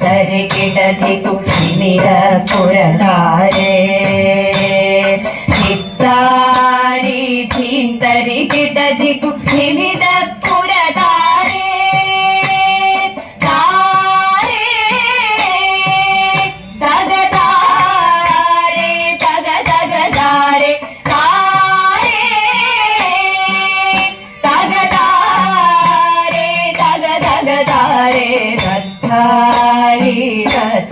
ತರಿಕಿಡದಿಕು ನಿಮಿರ ಪುರಕಾರೆ ಹಿತ್ತಾರಿ ಧೀಂ ತರಿಕಿಡದಿಕು ನಿಮಿದ ಪುರದಾರೆ ತಾರೆ ತಗದಾರೆ ತಗ ತಗದಾರೆ ತಾರೆ ತಗದಾರೆ ತಗ ತಗದಾರೆ ರಥ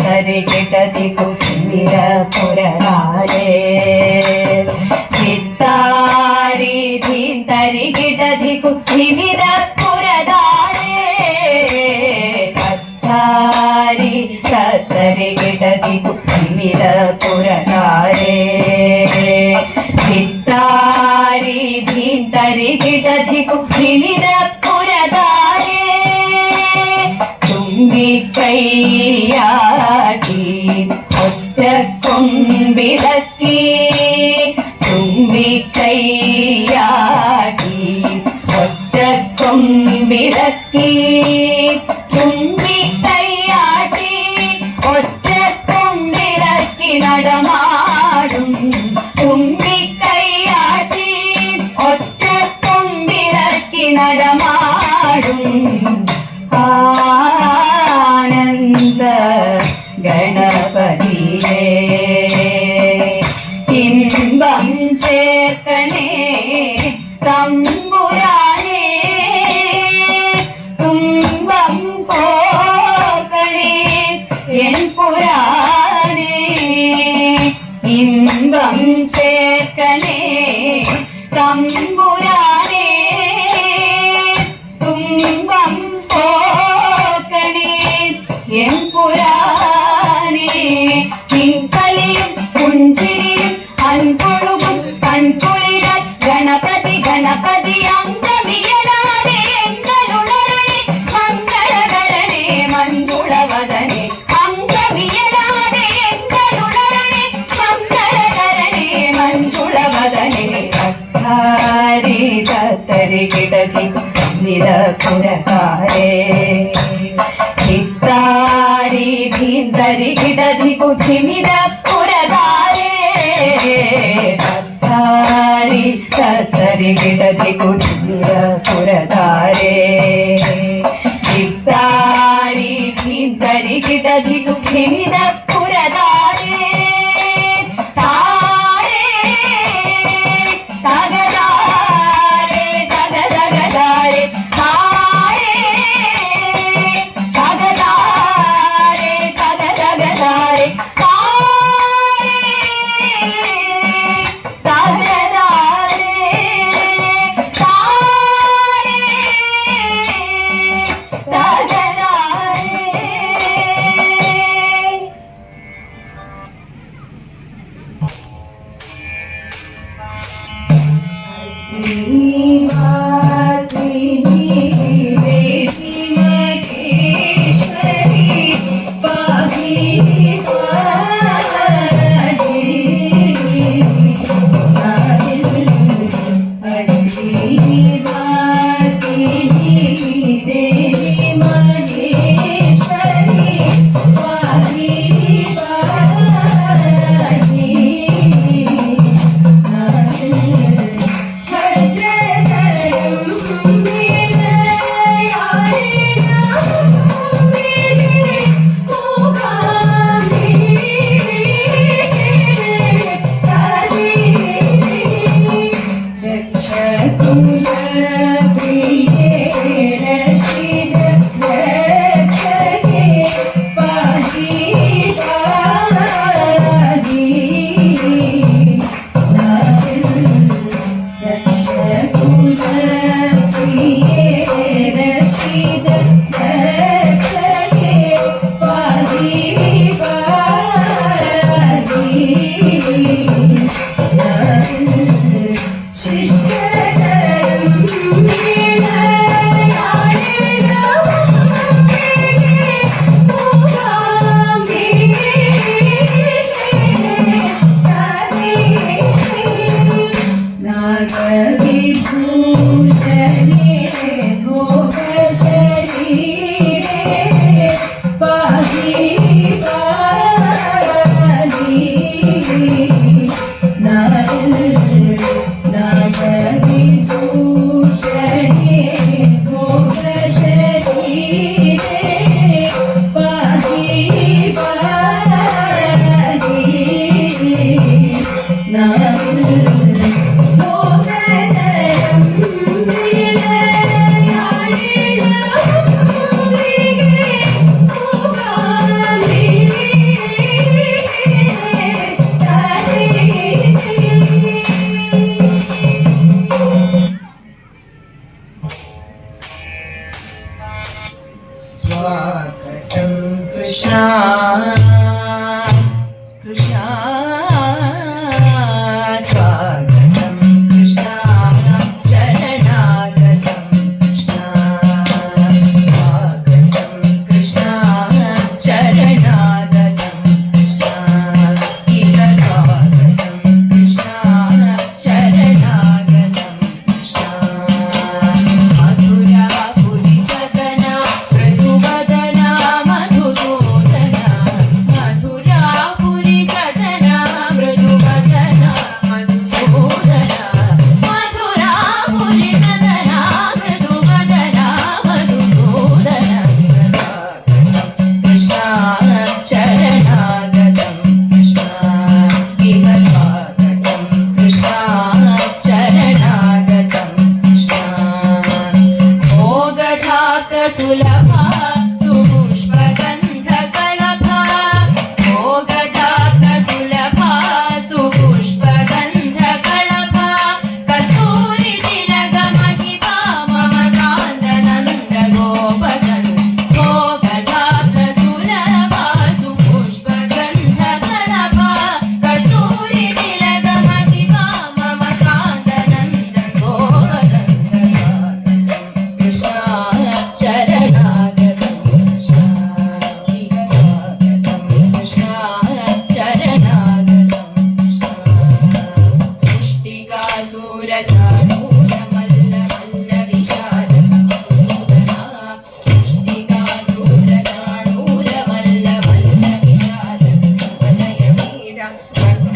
കിടതി കുത്തിര പുരനാരേ ചിത്താരി ധീം തരി കിടതി കുത്തിര തത്തരി കുത്തിര ധീം കുത്തിര പുരതാരേ തുമ്പിക്കൈയാട്ടി ഒറ്റ കൊമ്പിടക്കി കൈയാടി ഒറ്റ കൊമ്പിടക്കി കിടതി കുധി നിരപുരകാരേ ഭക്താരി തത്തരി കിടതി കുധി നിരപുരകാരേ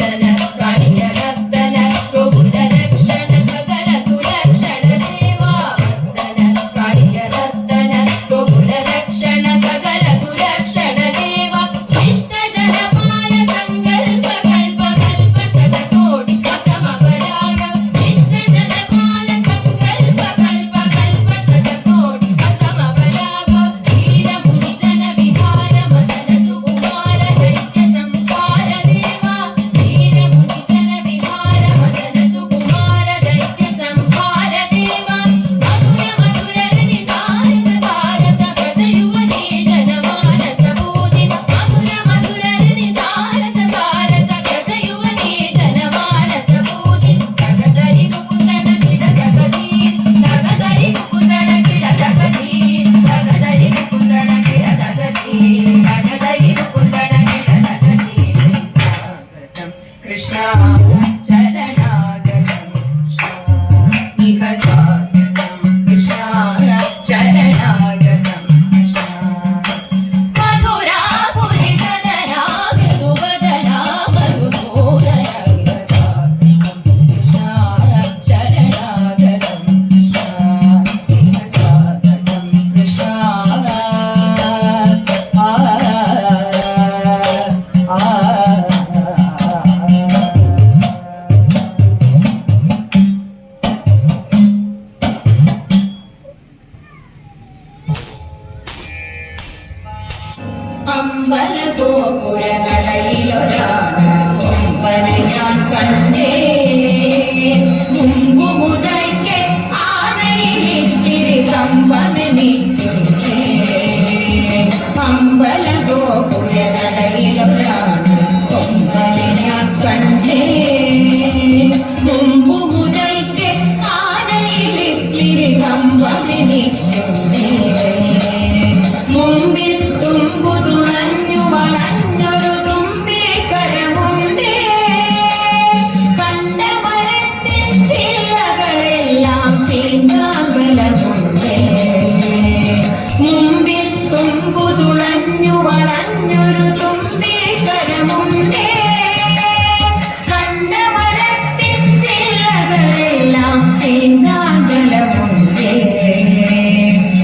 കണ്ടന കളിക്കണം ചിന്താജലമുണ്ടേ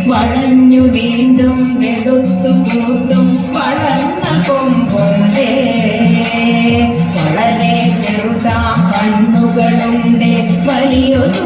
വളഞ്ഞു വീണ്ടും വെളുത്തു കൂത്തും വളർന്ന കൊമ്പുണ്ടേ വളരെ ചെറുതാ കണ്ണുകളുണ്ട് വലിയൊരു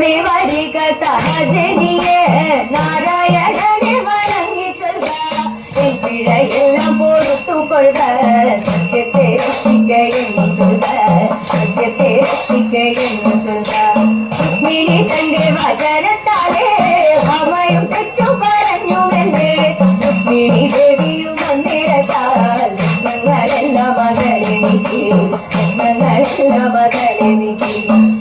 ദൈവമേ വരിക സഹജനിയെ. നാരായണനെ വണങ്ങി ചൊല്ല. എൻ പിഴയെല്ലാം പൊറത്തു കൊള്ളുക സത്യത്തെ രക്ഷിക്ക എന്ന് ചൊല്ല സത്യത്തെ രക്ഷിക്ക എന്ന് ചൊല്ല രുക്മിണി തന്റെ വചനത്താലേ അമ്മയും തെറ്റും പറഞ്ഞുവല്ലേ രുക്മിണി ദേവിയും മന്ദിരത്താൽ ഞങ്ങളെല്ലാം മകളെ ഞങ്ങളെല്ലാം മകളെ